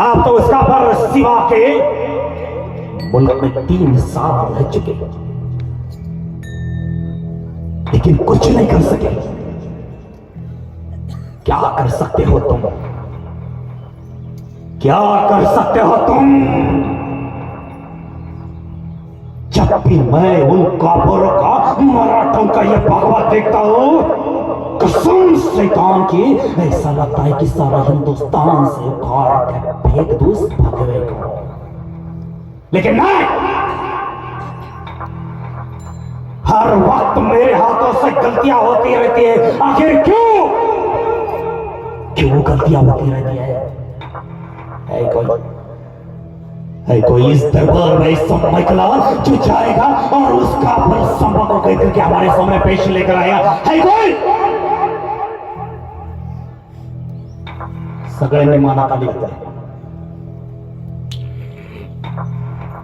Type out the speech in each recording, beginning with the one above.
आप तो उसका पर सिवा के मुल्क में तीन साल रह चुके लेकिन कुछ नहीं कर सके। क्या कर सकते हो तुम? क्या कर सकते हो तुम? जब भी मैं उन काफरों का, मराठों का ये भगवा देखता हूँ कसम शैतान की ऐसा लगता है कि सारा हिंदुस्तान से उखाड़ के फेंक दूँ भगवे को। लेकिन नहीं हर वक्त मेरे हाथों से गलतियाँ होती रहती है। आखिर क्यों? क्यों गलतियाँ होती रहती है? है कोई है कोई इस दरबार में इस समय निकला जो जाएगा और उसका पर संभव को कह करके हमारे सामने पेश लेकर आया। है कोई! सगळ्यांनी मानाखाली घातलं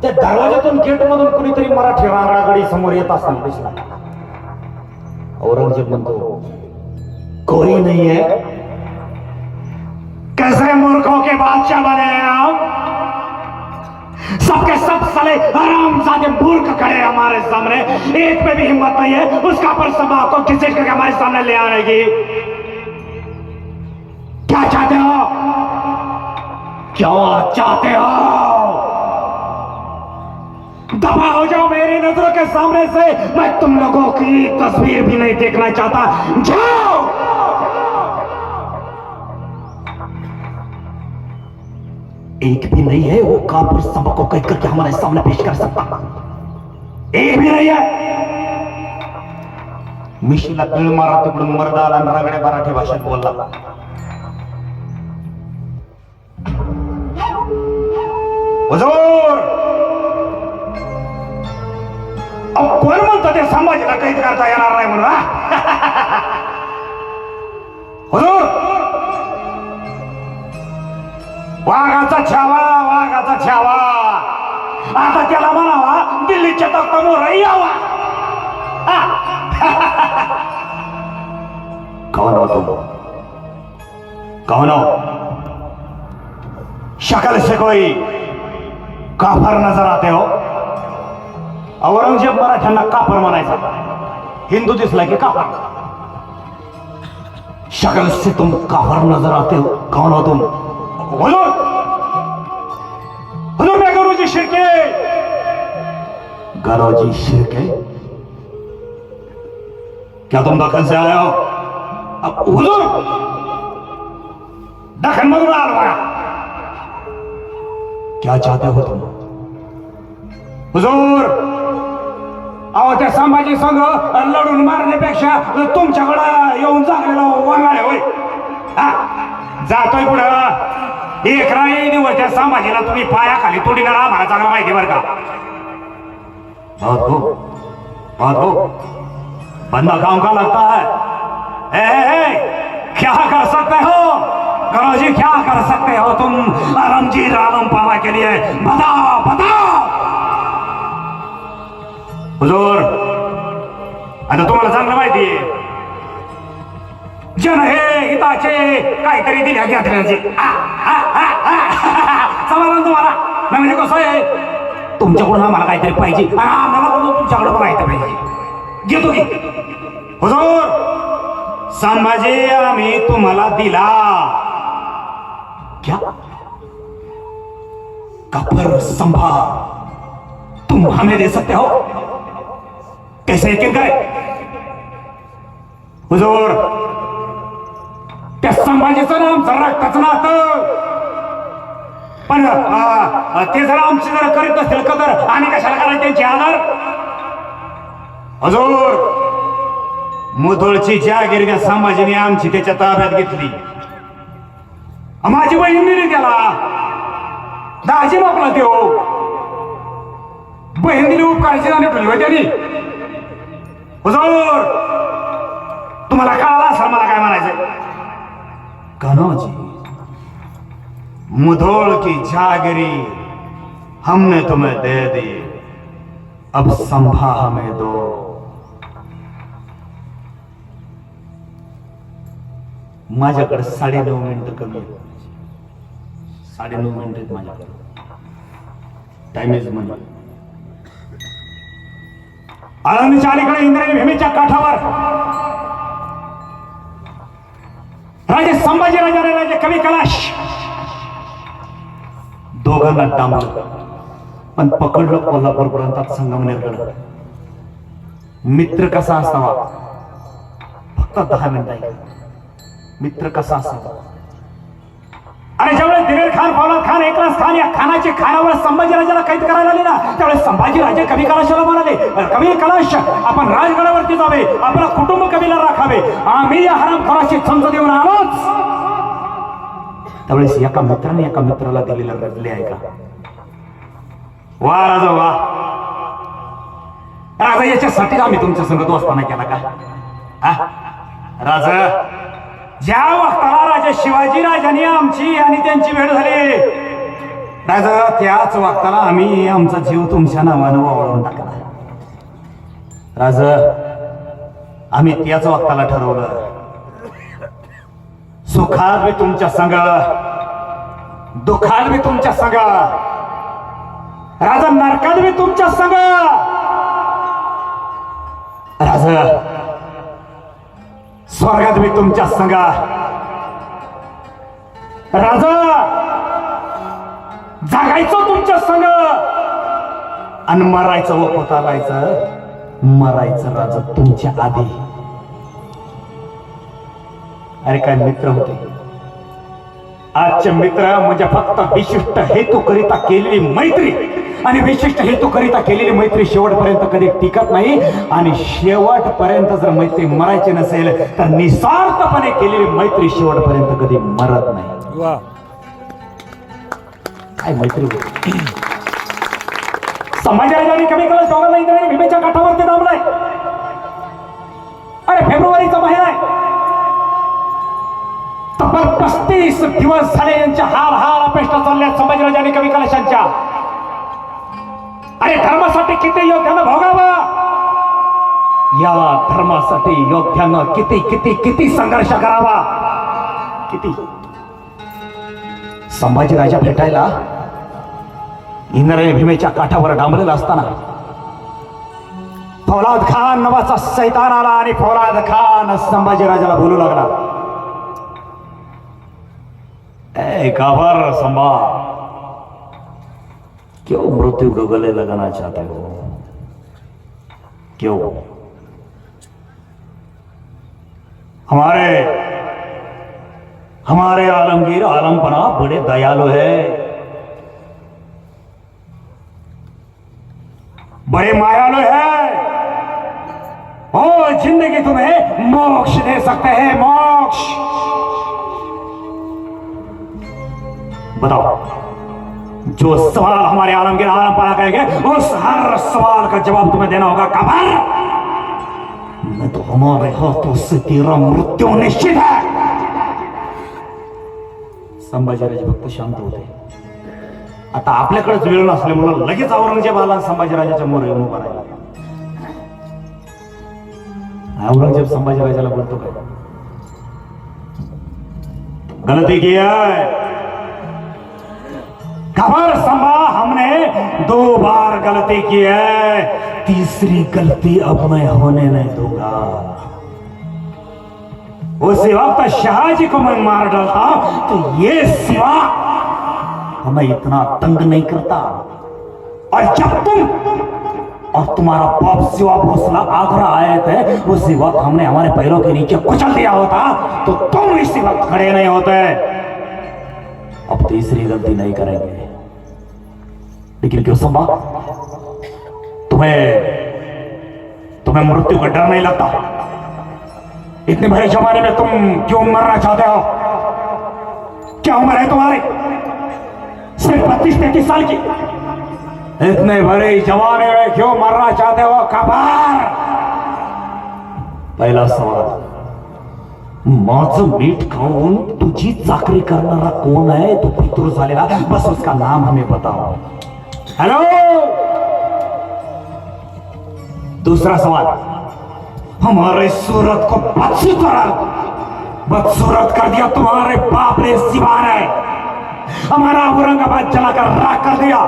त्या दरवाजातून गेट मधून कुणीतरी मराठी समोर येत असताना दिसला. औरंगज़ेब म्हणतो कोई नहीं है कैसे मूर्खों के बादशाह बने सबके सब साले हरामजादे मूर्ख खड़े हमारे सामने। एक में भी हिम्मत नहीं है, उसका पर सभा को घिसट करके हमारे सामने ले की क्या चाहते हो? क्या चाहते हो? दफ़ा हो जाओ मेरी नज़रों के सामने से। मैं तुम लोगों की तस्वीर भी नहीं देखना चाहता। जाओ! एक भी नहीं है वो कापुर सबक कह करके हमारे सामने पेश कर सकता। एक भी नहीं है। मिशीला तळ मारा तिकडून मर्दा आला रगड्या भाषेत बोलला। हुजूर! अहो, कोण म्हणतो ते संभाजीला कैद करता येणार नाही म्हणून हुजूर! वाघाचा छावा वाघाचा छावा! आता त्याला म्हणावा दिल्लीच्या तख्तामोर यावा! कौन हो तुम. कौन हो शक्ल से कोई काफार नजर आते हो. औरंगजेब मराठ्यांना काफार म्हणायचा. हिंदू दिसला की काफार? शकल से तुम काफार नजर आते हो. कौन हो तुम? हुजूर! हुजूर मैं गुरुजी शिरके। गरोजी शिरके? क्या तुम दखन से आए हो? अब हुजूर! दखन मधून आलो क्या चाहते हो तुम? हुजूर! अहो त्या संभाजी संघ लढून मारण्यापेक्षा तुमच्याकडं येऊन जागलेला वांगाळे होय. जातोय पुढं. एक राही दिवस त्या संभाजीला तुम्ही पायाखाली तोडी करा आम्हाला चांगला माहिती बरं का. बहुत हो बहुत हो बंदा काम का लगता है ए, ए, ए, क्या कर सकते हो? करो जी क्या कर सकते हो तुम? रणजीत आलम पाना के लिए। बताओ बताओ हुजूर आता तुम्हाला चांगलं माहिती जन हे हिताचे काहीतरी दिल्या घेतल्याचे समाधान तुम्हाला? नाही म्हणजे कसं आहे? तुमच्याकडून आम्हाला काहीतरी पाहिजे. आम्हाला कडून तुमच्याकडे पण पाहिजे. घेतो की? हुजूर संभाजी आम्ही तुम्हाला दिला. क्या? कपर संभा तुम हमें दे सकते हो? कैसे यकीन करे हुजूर त्या संभाजीचं नाम जरा रक्ताचं पण ते जरा आमची जरा करीत असतील कदर आणि कशाला करायचे त्यांची आदर? हजूर मुधोळची जागीर त्या संभाजीने आमची त्याच्या ताब्यात घेतली. माझी बहीण दिली त्याला दाजी मापला ते हो बहीण दिली उपकाराची जाणे ठेवली त्यांनी. हुजूर तुम्हाला कळाला असेल मला काय म्हणायचं कनोजी मुधोल की जागरी हमने तुम्हें दे दी अब संभा हमें दो। माझ्याकडे साडे नऊ मिनिट कमी साडे नऊ मिनिट आहेत माझ्याकडे. टाइम इज मनी आळंदीच्या अलीकडे इंद्रायणी भीमेच्या काठावर. राजे संभाजी राजाने राजे कवी कलाश. दोघांना डांबलं पण पकडलं कोल्हापूर प्रांतात संगमनेरकडे मित्र कसा असावा? फक्त दहा मिनिट मित्र कसा असावा? आणि ज्यावेळेस दिलेर खान फौलाद खान एकलास खान या खानाचे खानावर संभाजी राजाला कैद करायला आले ना त्यावेळेस संभाजीराजे कवी कलाशाला म्हणाले कवी कलाश आपण राजगडावरती जावे आपला कुटुंब कवीला राखावे आम्ही या हरामखोराची समज देऊन आलोच. त्यावेळेस एका मित्राने एका मित्राला दिलेला रजले आहे का? वा राजा वा. राजा याच्यासाठी आम्ही तुमच्या संगत वाचताना केला का? हा? राजा ज्या वक्ताला राजा शिवाजी राजाने आमची आणि त्यांची भेट झाली. राजा त्याच वक्ताला आम्ही आमचा जीव तुमच्या नावानं वावळून टाकला. राजा आम्ही त्याच वक्ताला ठरवलं. सुखात मी तुमच्या संग दुखात मी तुमच्या संग. राजा नरकात मी तुमच्या संग. राजा स्वर्गात मी तुमच्या संगा. राजा जागायचं तुमच्या संग. आणि मरायचं व पोतालायचं मरायचं राजा तुमच्या आधी. अरे काय मित्र होते. आजचे मित्र म्हणजे फक्त विशिष्ट हेतू करिता केलेली मैत्री. आणि विशिष्ट हेतू करिता केलेली मैत्री शेवटपर्यंत कधी टिकत नाही. आणि शेवटपर्यंत जर मैत्री मरायची नसेल तर निस्वार्थपणे केलेली मैत्री शेवटपर्यंत कधी मरत नाही. काय मैत्री संभाजीराजांनी कमी केलं दोघांना इंद्राने भीमेच्या काठावरती दाबलाय. अरे फेब्रुवारीचा महिना आहे. तब्बल पस्तीस दिवस झाले यांच्या हार हार अपेष्टा चालल्या संभाजीराजांनी कवी कलशांच्या अरे धर्मासाठी किती योग्यानं भोगावा? या धर्मासाठी योग्यानं किती किती किती संघर्ष करावा? किती? संभाजीराजा भेटायला इंद्रय भीमेच्या काठावर डांबलेला असताना फौलाद खान नावाचा सैतान आला आणि फौलाद खान संभाजीराजाला बोलू लागला. ए गावर संभा क्यों मृत्यु को गले लगाना चाहते हो? क्यों? हमारे हमारे आलमगीर आलमपना बड़े दयालु है। बड़े मायालु है। और ज़िंदगी तुम्हें मोक्ष दे सकते हैं, मोक्ष। बताओ। जो सवाल हमारे आलमगीर आलमपना करेंगे उस हर सवाल का जवाब तुम्हें देना होगा कबर। मैं तो हमारे हाथों से तेरा मृत्यु निश्चित है। संभाजीराजे भक्त शांत होते। आता आपल्याकडेच वेळ नसल्यामुळं लगेच औरंगजेबाला संभाजीराजाच्या मोर येऊन उभा राहिला. औरंगजेब संभाजीराजाला बोलतो काय? गलती की है? खबर संभा, हमने दो बार गलती की है। तीसरी गलती अब मैं होने नहीं दूँगा। उसी वक्त शाहजी को मैं मार डालता तो ये सिवा हमें इतना तंग नहीं करता। और जब तुम और तुम्हारा बाप सिवा भोसला आगरा आए थे, उसी वक्त हमने हमारे पैरों के नीचे कुचल दिया होता तो तुम इसी वक्त खड़े नहीं होते। अब तीसरी गलती नहीं करेंगे। लेकिन क्यों संभा? तुम्हें तुम्हें मृत्यु का डर नहीं लगता? इतने बड़े जमाने में तुम क्यों मरना चाहते हो? क्या उम्र है तुम्हारी? सिर्फ़ बत्तीस तैतीस साल की। इतने बड़े जमाने में क्यों मरना चाहते हो? कबार पहिला सवाल। माझं मीठ खाऊन तुझी चाकरी करणारा कोण आहे? तो पितूर झालेला बस उसका नाम हमें बताओ हेलो दूसरा सवाल. हमारे सूरत को बदसूरत बदसूरत कर दिया, तुम्हारे बाप ने सिवा ने हमारा औरंगाबाद जलाकर राख कर दिया।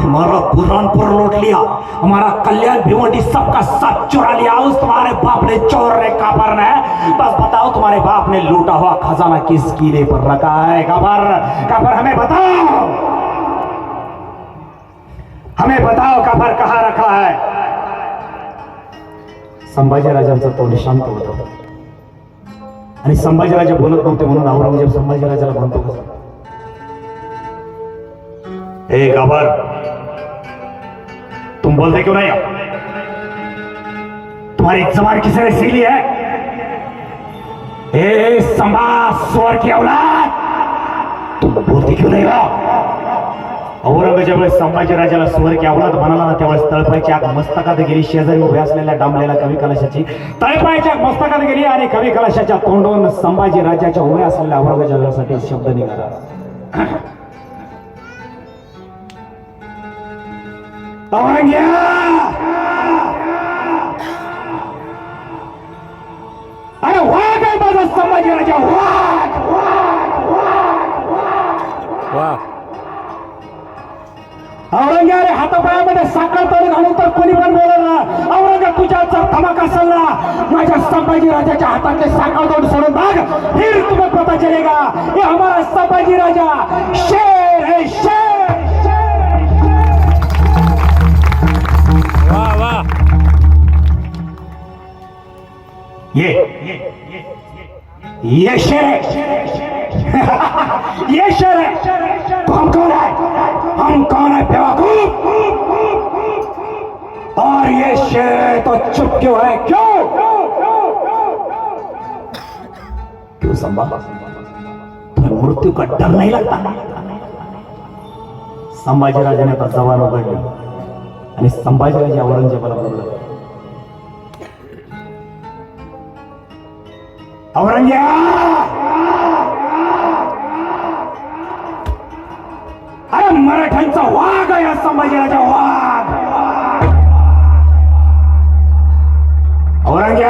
हमारा बुरहानपुर लूट लिया। हमारा कल्याण भिवंडी सबका सब चुरा लिया। उस तुम्हारे बाप ने चोर ने काबर ने बस बताओ तुम्हारे बाप ने लूटा हुआ खजाना किस कीले पर रखा है? काबर काबर हमें बताओ। हमें बताओ काबर कहाँ रखा है। संभाजी संभाजीराजांचा तोंड शांत होतं आणि संभाजीराजे बोलत नव्हते म्हणून औरंगज़ेब संभाजीराजाला म्हणतो कसं ए गाबर तुम बोलते क्यों नहीं? तुम्हारी जबान किसने सीख ली है। ए संभा स्वर की औलाद तुम बोलते क्यों नहीं हो? औरंगजेब संभाजीराजाला स्वर की औलाद म्हणाला ना तेव्हा तळपायची आग मस्तकात गेली शेजारी उभ्या असलेल्या डांबलेल्या कवी कलशाची. तळपायची आग मस्तकात गेली आणि कवी कलशाच्या तोंडून संभाजी राजाच्या उभ्या असलेल्या औरंगजेबासाठी शब्द निघाला. अरे वाघ आहे माझा संभाजी राजा वाघ वा औरंगे अरे हातापायामध्ये साखर तोड घालून तर कोणी पण बोलल ना औरंगे तुझ्या जर धमक असेल ना माझ्या संभाजी राजाच्या हातातले साखर तोड सोडून भाग. फिर तुम्हें पता चलेगा ये हमारा संभाजी राजा. शेर है शेर! वा वा. ये ये शेर ये. शेर है. तो हम कौन है? हम कौन है बेवकूफ? और ये शेर तो चुप क्यों है? क्यों? क्यों संभा तुम्हें मृत्यु का डर नहीं लगता। संभाजी संभाजीराजाने आता जवान हो उघडली आणि संभाजीराजे औरंगजेबाला बोललं औरंग्या अरे मराठ्यांचा वाघ आहे संभाजीराजा वाघ! औरंगजेब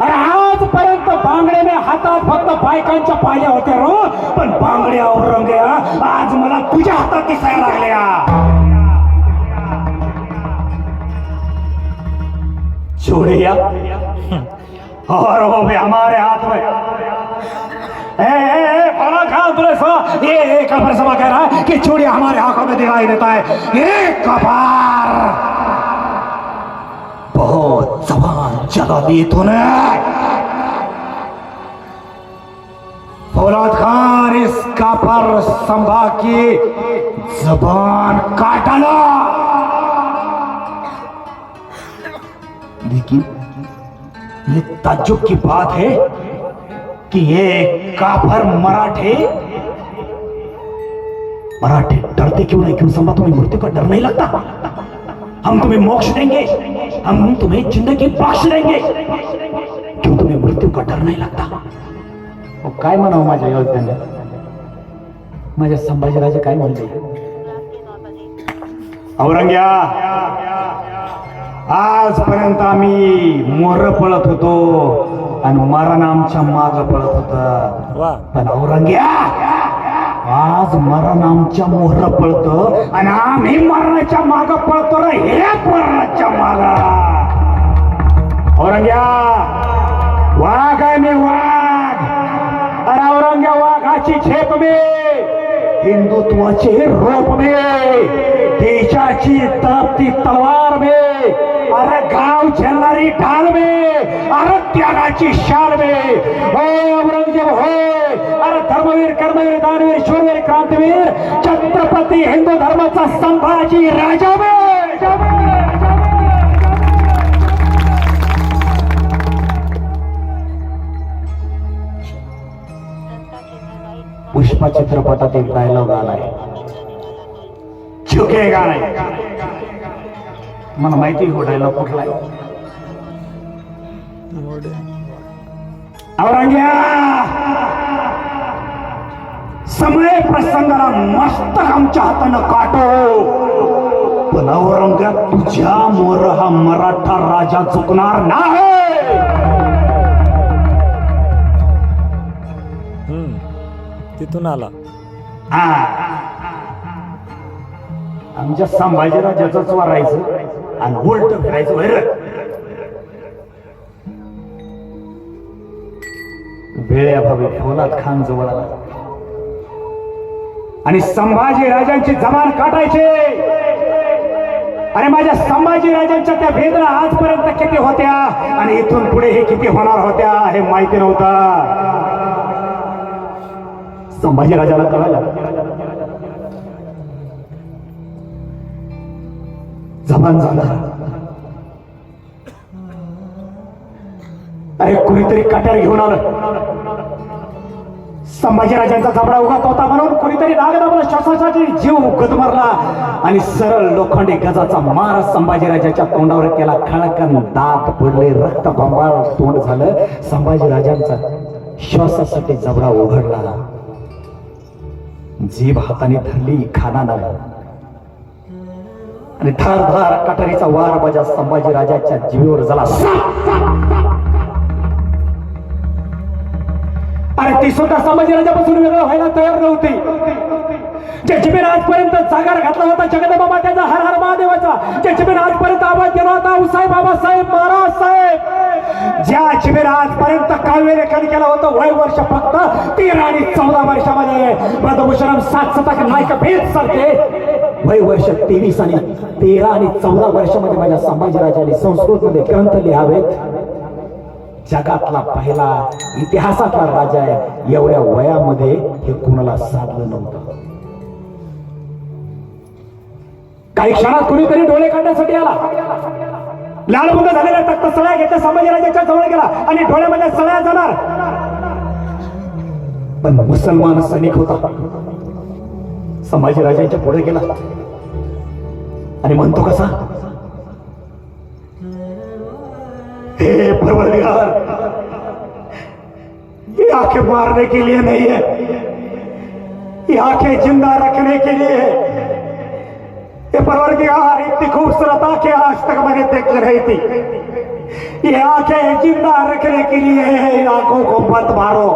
अरे आजपर्यंत बांगड्याने हातात फक्त बायकांच्या पाहिल्या होत्या रो. पण बांगड्या औरंग्या आज मला तुझ्या हातात दिसायला लागल्या. चूड़िया और वो भी हमारे हाथ में. ए, ये एक अपर सभा कह रहा है कि चूड़िया हमारे आंखों में दिखाई देता है. ये कपार. बहुत जबान चला दी तूने। फौलाद खान, इस काफर संभा की जबान काट डाला। लेकिन ये ताज्जुब की बात है कि ये काफर मराठे मराठे डरते क्यों नहीं? क्यों संभा तुम्हें मृत्यु का डर नहीं लगता? हम तुम्हें मोक्ष देंगे, हम तुम्हें ज़िंदगी बख्श देंगे क्यों तुम्हें मृत्यु का डर नहीं लगता? काय म्हणावं माझ्या योद्ध्याने? माझ्या संभाजीराजे काय म्हणले? औरंग्या आजपर्यंत आम्ही मोर पळत होतो आणि मरण आमच्या माग पळत होत. पण औरंग्या आज मरण आमच्या मोहर पळत आणि आम्ही मरणाच्या माग पळतो रे हे मरणाच्या माग. औरंग्या वाघ मी वाघ. अरे वाघाची झेप मे. हिंदुत्वाचे रोप मे. देशाची तळपती तलवार मे. अरे गाव झेलणारी ढाल मे. अरे त्यागाची शाल मे. हो औरंगजेब होय. अरे धर्मवीर कर्मवीर दानवीर शूरवीर क्रांतीवीर छत्रपती हिंदू धर्माचा संभाजी राजा मे. पुष्पा चित्रपटात एक डायलॉग आलाय. झुकेगा गाणे. मला माहिती हो डायलॉग कुठला औरंग्या! समय प्रसंगाला मस्त आमच्या हातानं काटो. पण औरंग्या तुझ्या मोर हा मराठा राजा चुकणार नाही. तिथून आला. हा. आमच्या संभाजीराजाच वारायचं आणि उलट फिरायचं वेळ्या भावे फौलाद खान जवळ आला. आणि संभाजी राजांची जमान काटायचे. अरे माझ्या संभाजी राजांच्या त्या वेदना आजपर्यंत किती होत्या आणि इथून पुढे हे किती होणार होत्या हे माहिती नव्हतं. संभाजी राजाला कळाला. जबान झाला. अरे कुणीतरी कट्यार घेऊन आलं. संभाजीराजांचा जबडा उगात होता म्हणून कुणीतरी नागदाबला श्वासासाठी जीव गदमरला आणि सरळ लोखंडी गजाचा मार संभाजीराजाच्या तोंडावर केला. खळकन दात पडले रक्त बंबाळ तोंड झालं. संभाजीराजांचा श्वासासाठी जबडा उघडला. जीभ हाताने धरली खानानं आणि धार धार कटारीचा वार संभाजी राजाच्या जीवेवर झाला. अरे ती सुद्धा संभाजी राजापासून वेगळं व्हायला तयार नव्हती. ज्या जिबेने आजपर्यंत जागार घातला होता जगदंबा मात्याचा हर हर महादेवाचा. ज्या जिबेने आजपर्यंत आवाज दिला होता उसाई बाबासाहेब महाराज साहेब. ज्या जिबेने आजपर्यंत काव्य लेखन केलं होतं? वय वर्ष फक्त तेरा आणि चौदा वर्षामध्ये. ब्रदभूषणम सात सतक नायक भेद सरते वय वर्ष तेवीस आणि तेरा आणि चौदा वर्षामध्ये माझ्या संभाजीराजाने संस्कृत मध्ये ग्रंथ लिहावेत. जगातला पहिला इतिहासातला राजा आहे. एवढ्या वयामध्ये हे कुणाला साधलं नव्हतं? काही क्षणात कुणीतरी डोळे काढण्यासाठी आला. लालबुंद झालेल्या तख्त सळ्या घेतल्या संभाजीराजाच्या जवळ गेला आणि डोळ्यामध्ये सळ्या जाणार. पण मुसलमान सैनिक होता. संभाजीराजांच्या पुढे गेला. आणि म्हणतो कसा? हे परवरदिगार ये आंखें मारने के लिए नहीं है. ये आंखें जिंदा रखने के लिए है. ये परवरदिगार इतनी खूबसूरत आंखें आज तक मैंने देख रही थी ये आंखें जिंदा रखने के लिए है इन आंखों को मत मारो.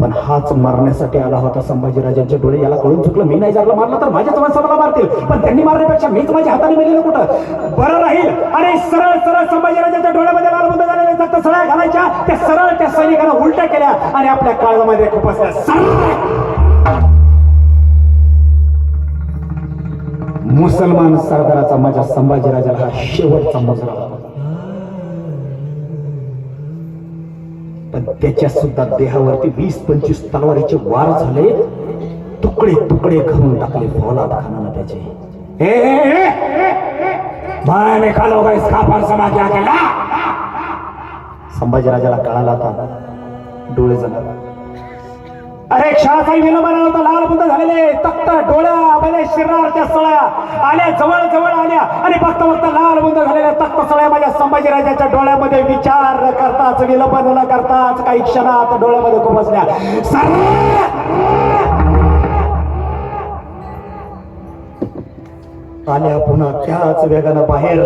पण हाच मारण्यासाठी आला होता संभाजीराजांचे डोळे याला कळून चुकलं. मी नाही जागला मारला तर माझ्याच माणसं मला मारतील. पण त्यांनी मारण्यापेक्षा मीच माझ्या हाताने मेलेलं कुठं? बरं राहील. आणि सरळ सरळ संभाजीराजांच्या डोळ्यामध्ये लालबंद झालेले फक्त सळ्या घालायच्या त्या सरळ त्या सैनिकांना उलट्या केल्या आणि आपल्या काळामध्ये खुपसल्या सरळ मुसलमान सरदाराचा माझ्या संभाजीराजाला हा शेवटचा मुजरा पण त्याच्या सुद्धा देहावरती वीस पंचवीस तलवारीचे वार झाले. तुकडे तुकडे करून टाकले फौलाद खानाला त्याचे. ए, ए, ए, का इसका हो फरसमा क्या केला संभाजीराजाला कळाला आता डोळे जाणार अरे क्षणाचाही विलंब होता लाल बुंद झालेले तख्त डोळ्यामध्ये शिरणारच्या सळ्या. आल्या जवळ जवळ आल्या. आणि बघता फक्त लाल बुंद झालेल्या तख्त सळ्या माझ्या संभाजीराजाच्या डोळ्यामध्ये विचार करताच विलंब न करताच काही क्षणात डोळ्यामध्ये खुपसल्या सर्व आल्या पुन्हा त्याच वेगानं बाहेर.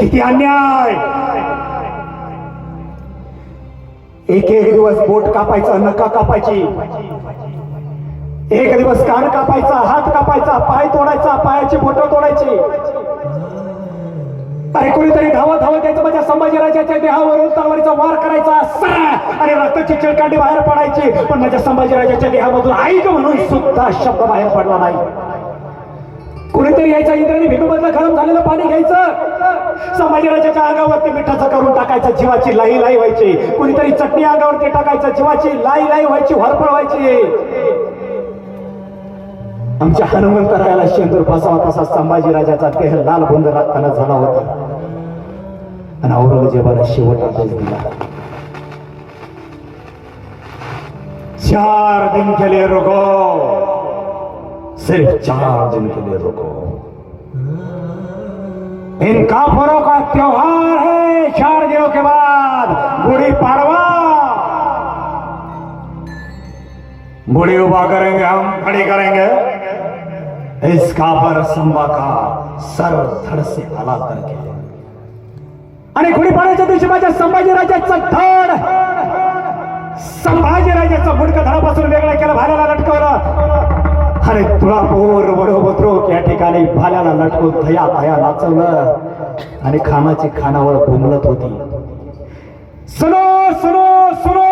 किती अन्याय? एक एक दिवस बोट कापायचं नका कापायची. एक दिवस कान कापायचा हात कापायचा पाय तोडायचा पायाची बोट तोडायची. अरे कुणीतरी धावत धावत यायचं माझ्या संभाजीराजाच्या देहावरून तलवारीचा वार करायचा. आणि रक्ताची चिळकांडी बाहेर पडायची. पण माझ्या संभाजीराजाच्या देहामधून ऐक म्हणून सुद्धा शब्द बाहेर पडला नाही. कुणीतरी यायचा इंद्राने भीमेमधलं गरम झालेलं पाणी घ्यायचं. संभाजीराजाच्या अंगावरती मिठाचं करून टाकायचं जीवाची लाई लाई व्हायची. कुणीतरी चटणी अंगावरती टाकायचं जीवाची लाई लाई व्हायची हरपळ व्हायची. आमच्या हनुमंतरायाला शेंदूर फसावा तसा संभाजीराजाचा देह लाल बुंद रक्ताना झाला होता. आणि औरंगजेबाला शेवट आदेश दिला. चार दिन केले लिए सिर्फ चार दिन के लिए रुको। इन काफरों का त्योहार है चार दिनों के बाद गुड़ी पाड़वा। गुड़ी उबा करेंगे हम खड़ी करेंगे। इस काफर संबा का सर धड़ से अलग करके। आणि गुढीपाड्याच्या दिवशी माझ्या संभाजीराजाचं धड संभाजीराजाचं मुडकं धडापासून वेगळा केला भाल्याला लटकवलं अरे तुळापूर वडोबद्रोक या ठिकाणी भाल्याला लटकून दया थया नाचवलं. आणि खानाची खानावर घुमलत होती. सुनो सुनो सुनो!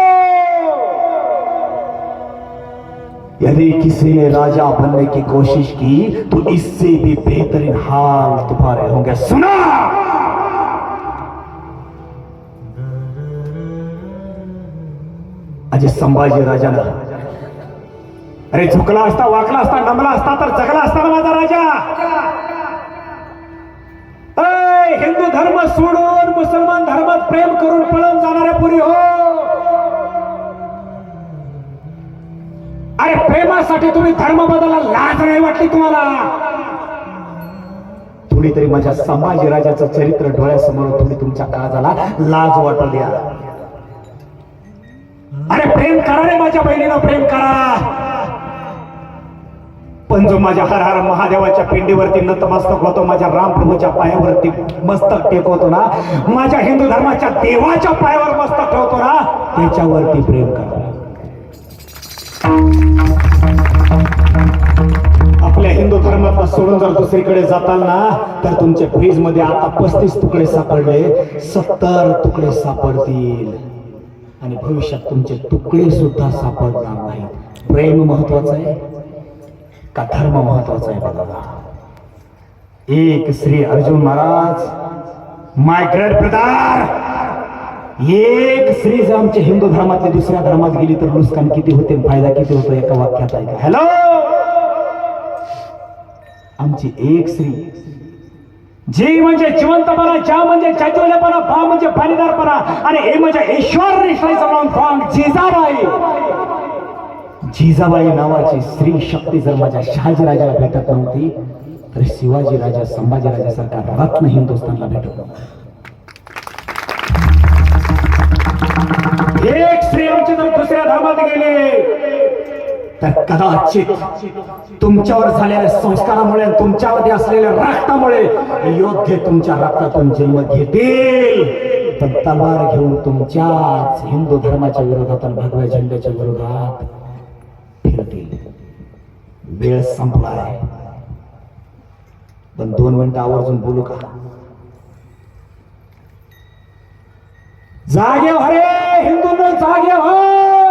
यदि किसी ने राजा बनने की कोशिश की तो इससे भी बेहतरीन हाल तुम्हारे होंगे। सुना! अजय संभाजी राजाला अरे झुकला असता वाकला असता नमला असता तर जगला असता ना माझा राजा. ऐ, हिंदू धर्म सोडून मुसलमान धर्मात प्रेम करून पळून जाणाऱ्या पुरी हो. अरे प्रेमासाठी तुम्ही धर्म बदलला लाज नाही वाटली तुम्हाला. थोडी तरी माझ्या संभाजी राजाचं चरित्र डोळ्यासमोर तुम्ही तुमच्या काळाला लाज वाटू द्या. अरे प्रेम करा रे माझ्या बहिणीनं प्रेम करा. जो माझ्या हर हर महादेवाच्या पिंडीवरती नतमस्तक होतो माझ्या रामप्रभूच्या पायावरती मस्तक टेकवतो ना माझ्या हिंदू धर्माच्या देवाच्या पायावर मस्तक ठेवतो ना त्याच्यावरती प्रेम करा. आपल्या हिंदू धर्मातला सोडून जर दुसरीकडे जाताल ना तर तुमच्या फ्रीजमध्ये आता पस्तीस तुकडे सापडले सत्तर तुकडे सापडतील. आणि भविष्यात तुमचे तुकडे सुद्धा सापडणार नाहीत. प्रेम महत्वाचं आहे. का धर्म महत्त्वाचा आहे बघा. एक Shri Arjun Maharaj my great brother एक श्री जर आमच्या हिंदू धर्मातले दुसऱ्या धर्मात गेली तर नुकसान किती होते फायदा किती होतो एका वाक्यात आहे का? हॅलो आमची एक श्री जी म्हणजे जिवंतपणा ज्या म्हणजे चाचवलेपणा बा म्हणजे पाणीदारपणा आणि हे म्हणजे ईश्वर निष्ठाईचं नाव जिजाबाई. जिजाबाई नावाची स्त्री शक्ती जर माझ्या शहाजीराजाला भेटत नव्हती तर शिवाजी राजा संभाजी राजासारखा रत्न हिंदुस्थानला भेटत एक स्त्री आमची जर दुसऱ्या धामात गेले तर कदाचित तुमच्यावर झालेल्या संस्कारामुळे तुमच्यामध्ये असलेल्या रक्तामुळे योग्य तुमच्या रक्तातून जन्म घेतील. पण तलवार घेऊन तुमच्याच हिंदू धर्माच्या विरोधात आणि भगव्या झेंड्याच्या विरोधात होतील वेळ संपलाय पण दोन मिनिटं आवर्जून बोलू का? जागे हरे हिंदू जागे हो